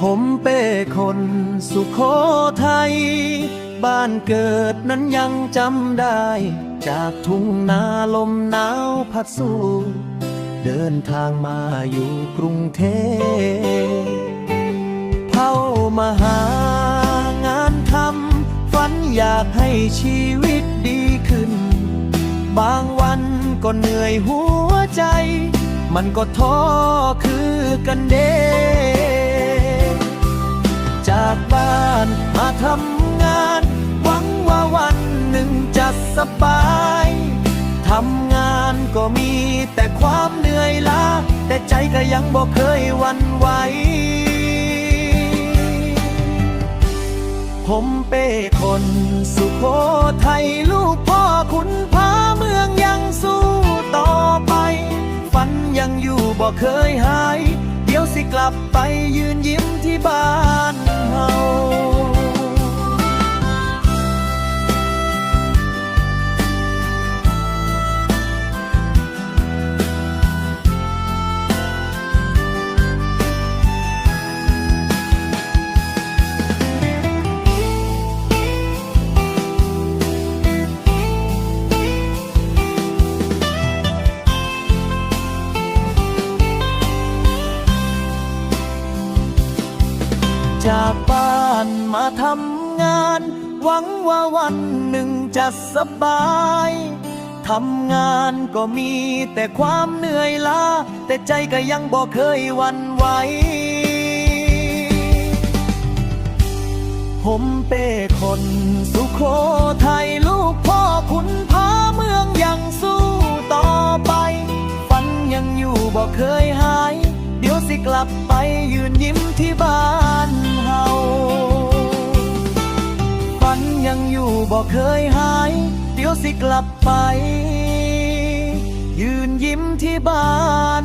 ผมเป้คนสุขโขทัย บ้านเกิดนั้นยังจำได้ จากทุ่งนาลมหนาวพัดสู่เดินทางมาอยู่กรุงเทพเข้ามาหางานทำฝันอยากให้ชีวิตดีขึ้น บางวันก็เหนื่อยหัวใจ มันก็ท้อคือกันเด้ จากบ้านมาทำงาน หวังว่าวันหนึ่งจะสบายทำงานก็มีแต่ความเหนื่อยล้าแต่ใจก็ยังบอกเคยวันไหวผมเป้คนสุโขทัยลูกพ่อคุณพาเมืองยังสู้ต่อไป ฝันยังอยู่บ่เคยหาย เดี๋ยวสิกลับไปยืนยิ้ม จากบ้านมาทำงาน หวังว่าวันหนึ่งจะสบายทำงานก็มีแต่ความเหนื่อยล้า แต่ใจก็ยังบอกเคยวันไหว ผมเป้คนสุโขทัยลูกพ่อคุณพาเมืองยังสู้ต่อไป ฝันยังอยู่บอกเคยหาย เดี๋ยวสิกลับไปยืนยิ้มที่บ้าน บอกเคยหาย เดี๋ยวสิกลับไป ยืนยิ้มที่บ้าน